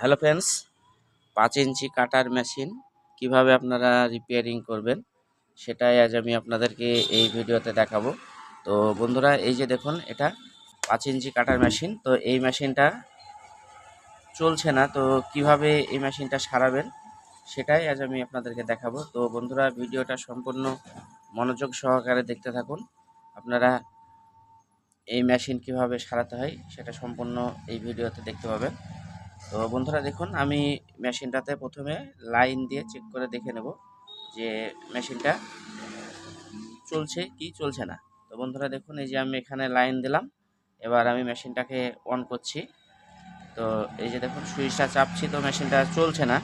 Hello friends পাঁচ ইঞ্চি কাটার machine কীভাবে আপনারা রিপেয়ারিং করবেন, সেটাই আজ আমি আপনাদেরকে এই ভিডিওতে দেখাবো। তো বন্ধুরা, এই যে দেখুন, এটা পাঁচ ইঞ্চি কাটার মেশিন তো এই মেশিনটা চলছে না, তো কীভাবে এই মেশিনটা সারাবেন, সেটাই আজ আমি আপনাদেরকে দেখাবো। তো বন্ধুরা, ভিডিওটা সম্পূর্ণ মনোযোগ সহকারে দেখতে থাকুন। আপনারা এই মেশিন কীভাবে সারাতে হয়, সেটা সম্পূর্ণ এই ভিডিওতে দেখতে পাবেন। তো বন্ধুরা দেখুন, আমি মেশিনটাতে প্রথমে লাইন দিয়ে চেক করে দেখে নেব যে মেশিনটা চলছে কি চলছে না। তো বন্ধুরা দেখুন, এই যে আমি এখানে লাইন দিলাম, এবার আমি মেশিনটাকে অন করছি। তো এই যে দেখুন, সুইচটা চাপছি, তো মেশিনটা চলছে না।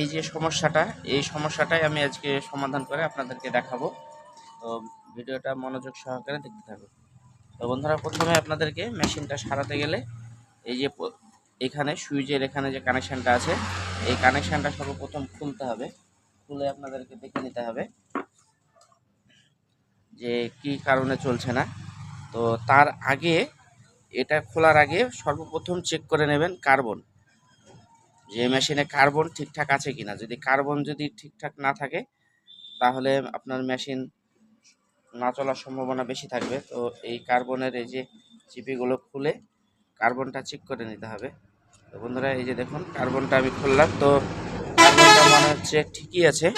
এই যে সমস্যাটা, এই সমস্যাটাই আমি আজকে সমাধান করে আপনাদেরকে দেখাবো। তো ভিডিওটা মনোযোগ সহকারে দেখতে থাকুন। তো বন্ধুরা, প্রথমে আপনাদেরকে মেশিনটা সারাতে গেলে এই যে এখানে সুইচের এখানে যে কানেকশানটা আছে, এই কানেকশানটা সর্বপ্রথম খুলতে হবে। খুলে আপনাদেরকে দেখে নিতে হবে যে কি কারণে চলছে না। তো তার আগে, এটা খোলার আগে সর্বপ্রথম চেক করে নেবেন কার্বন, যে মেশিনে কার্বন ঠিকঠাক আছে কিনা। যদি কার্বন যদি ঠিকঠাক না থাকে, তাহলে আপনার মেশিন না চলার সম্ভাবনা বেশি থাকবে। তো এই কার্বনের এই যে চিপিগুলো খুলে কার্বনটা চেক করে নিতে হবে। তো বন্ধুরা, এই যে দেখুন, কার্বনটা আমি খুললাম। তো কার্বনটা মনে হচ্ছে ঠিকই আছে।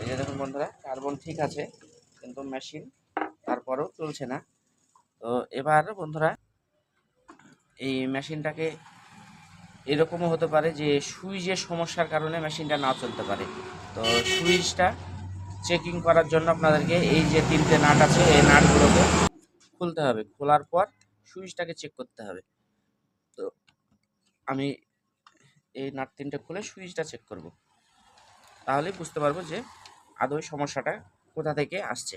এই যে দেখুন বন্ধুরা, কার্বন ঠিক আছে, কিন্তু মেশিন তারপরেও চলছে না। তো এবার বন্ধুরা, এই মেশিনটাকে এরকমও হতে পারে যে সুইচের সমস্যার কারণে মেশিনটা না চলতে পারে। তো সুইচটা চেকিং করার জন্য আপনাদেরকে এই যে তিনটে নাট আছে, এই নাটগুলোকে খুলতে হবে। খোলার পর সুইচটাকে চেক করতে হবে। তো আমি এই নাট তিনটে খুলে সুইচটা চেক করব। তাহলে বুঝতে পারব যে আদৌ সমস্যাটা কোথা থেকে আসছে।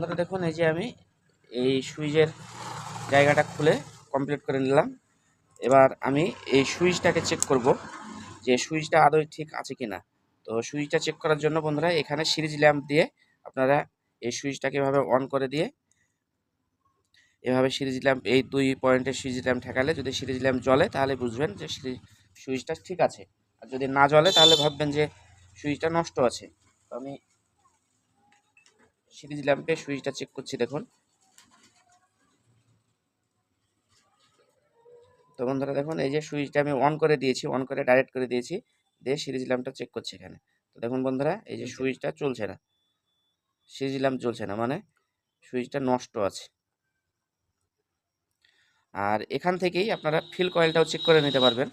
বন্ধুরা, দেখুন, এই যে আমি এই সুইচের জায়গাটা খুলে কমপ্লিট করে নিলাম। এবার আমি এই সুইচটাকে চেক করব যে সুইচটা আদৌ ঠিক আছে কি না তো সুইচটা চেক করার জন্য বন্ধুরা, এখানে সিরিজ ল্যাম্প দিয়ে আপনারা এই সুইচটাকে এভাবে অন করে দিয়ে এভাবে সিরিজ ল্যাম্প, এই দুই পয়েন্টের সিরিজ ল্যাম্প ঠেকালে যদি সিরিজ ল্যাম্প জ্বলে, তাহলে বুঝবেন যে সুইচটা ঠিক আছে। আর যদি না জ্বলে, তাহলে ভাববেন যে সুইচটা নষ্ট আছে। তো আমি সিরিজ ল্যাম্পে সুইচটা চেক করছি দেখুন। তো বন্ধুরা দেখুন এই যে সুইচটা আমি অন করে দিয়েছি অন করে ডাইরেক্ট করে দিয়েছি দিয়ে সিরিজ ল্যাম্পটা চেক করছি এখানে। তো দেখুন বন্ধুরা এই যে সুইচটা চলছে না। সিরিজ ল্যাম্প চলছে না মানে সুইচটা নষ্ট আছে। আর এখান থেকেই আপনারা ফিল কয়েলটাও চেক করে নিতে পারবেন।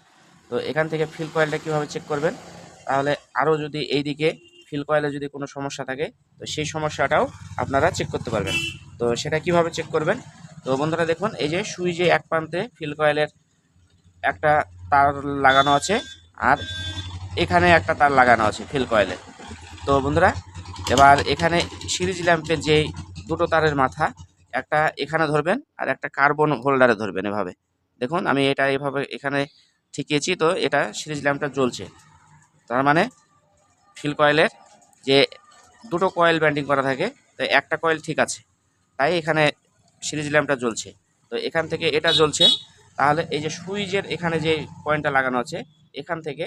তো এখান থেকে ফিল কয়েলটা কীভাবে চেক করবেন? তাহলে আরও যদি এইদিকে ফিল কয়েলে যদি কোনো সমস্যা থাকে, তো সেই সমস্যাটাও আপনারা চেক করতে পারবেন। তো সেটা কীভাবে চেক করবেন? তো বন্ধুরা দেখুন, এই যে সুইচে এক প্রান্তে ফিল কয়েলের একটা তার লাগানো আছে, আর এখানে একটা তার লাগানো আছে ফিল কয়েলে তো বন্ধুরা, এবার এখানে সিরিজ ল্যাম্পের যে দুটো তারের মাথা, একটা এখানে ধরবেন আর একটা কার্বন হোল্ডারে ধরবেন এভাবে। দেখুন, আমি এটা এভাবে এখানে ঠিকিয়েছি, তো এটা সিরিজ ল্যাম্পটা জ্বলছে। তার মানে ফিল কয়েলের যে দুটো কয়েল ব্যান্ডিং করা থাকে, তো একটা কয়েল ঠিক আছে। তাই এখানে সিরিজ ল্যাম্পটা জ্বলছে। তো এখান থেকে এটা জ্বলছে। তাহলে এই যে সুইচের এখানে যে পয়েন্টটা লাগানো আছে, এখান থেকে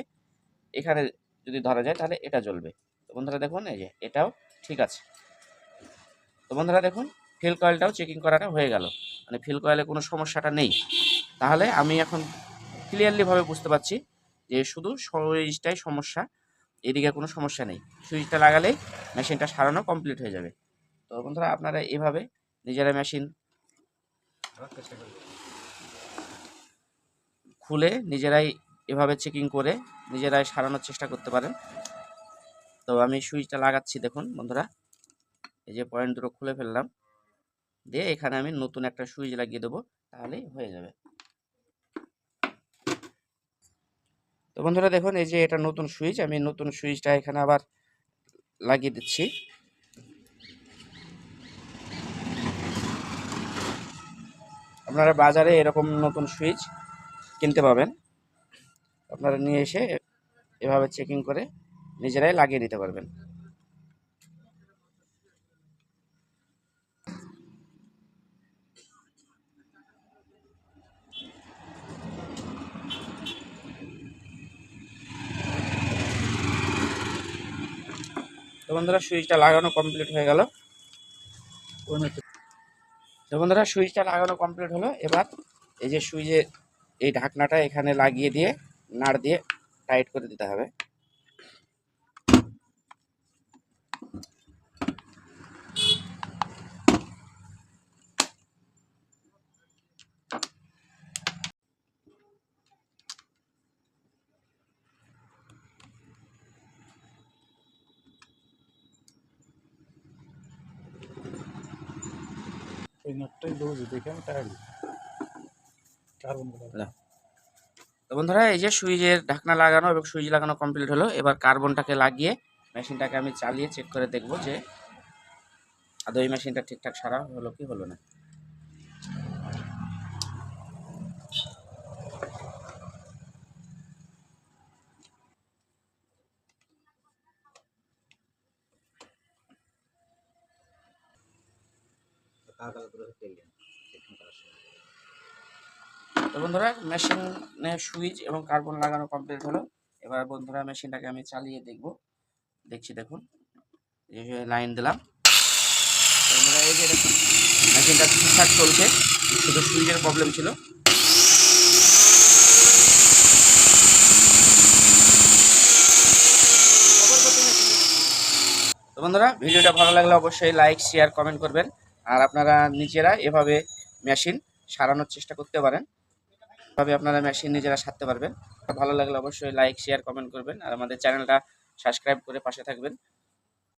এখানে যদি ধরা যায়, তাহলে এটা জ্বলবে। তো বন্ধুরা দেখুন, এই যে এটাও ঠিক আছে। তো বন্ধুরা দেখুন, ফিল কয়েলটাও চেকিং করাটা হয়ে গেল। মানে ফিল কয়েলে কোনো সমস্যাটা নেই। তাহলে আমি এখন ক্লিয়ারলিভাবে বুঝতে পারছি যে শুধু সুইচটাই সমস্যা এদিকে কোনো সমস্যা নেই। সুইচটা লাগালেই মেশিনটা সারানো কমপ্লিট হয়ে যাবে। তো বন্ধুরা, আপনারা এভাবে নিজেরা মেশিন খুলে নিজেরাই এভাবে চেকিং করে নিজেরাই সারানোর চেষ্টা করতে পারেন। তো আমি সুইচটা লাগাচ্ছি, দেখুন বন্ধুরা। এই যে পয়েন্ট দুটো খুলে ফেললাম। দিয়ে এখানে আমি নতুন একটা সুইচ লাগিয়ে দেবো, তাহলেই হয়ে যাবে। তো বন্ধুরা দেখুন, এই যে এটা নতুন সুইচ, আমি নতুন সুইচটা এখানে আবার লাগিয়ে দিচ্ছি। আপনারা বাজারে এরকম নতুন সুইচ কিনতে পাবেন। আপনারা নিয়ে এসে এভাবে চেকিং করে নিজেরাই লাগিয়ে নিতে পারবেন। তো বন্ধুরা, সুইচটা লাগানো কমপ্লিট হয়ে গেল। তো বন্ধুরা, সুইচটা লাগানো কমপ্লিট হলো। এবার এই যে সুইচের এই ঢাকনাটা এখানে লাগিয়ে দিয়ে, নাড় দিয়ে টাইট করে দিতে হবে। তো বন্ধুরা, এই যে সুইচের ঢাকনা লাগানো এবং সুইচ লাগানো কমপ্লিট হলো, এবার কার্বনটাকে লাগিয়ে মেশিনটাকে আমি চালিয়ে চেক করে দেখব যে আদৌ এই মেশিনটা ঠিকঠাক সারা হলো কি হলো না। তো বন্ধুরা মেশিনে সুইচ এবং কার্বন লাগানো কমপ্লিট হলো। এবার বন্ধুরা, মেশিনটাকে আমি চালিয়ে দেখব। দেখছি, দেখুন লাইন দিলাম। বন্ধুরা, এই যে দেখুন, মেশিনটা ঠিকঠাক চলছে। শুধু সুইচের প্রবলেম ছিল। তো বন্ধুরা, ভিডিওটা ভালো লাগলে অবশ্যই লাইক শেয়ার কমেন্ট করবেন। আর আপনারা নিজেরা এভাবে মেশিন সারানোর চেষ্টা করতে পারেন। এভাবে আপনারা মেশিন নিজেরা সারতে পারবেন। ভালো লাগলে অবশ্যই লাইক শেয়ার কমেন্ট করবেন। আর আমাদের চ্যানেলটা সাবস্ক্রাইব করে পাশে থাকবেন।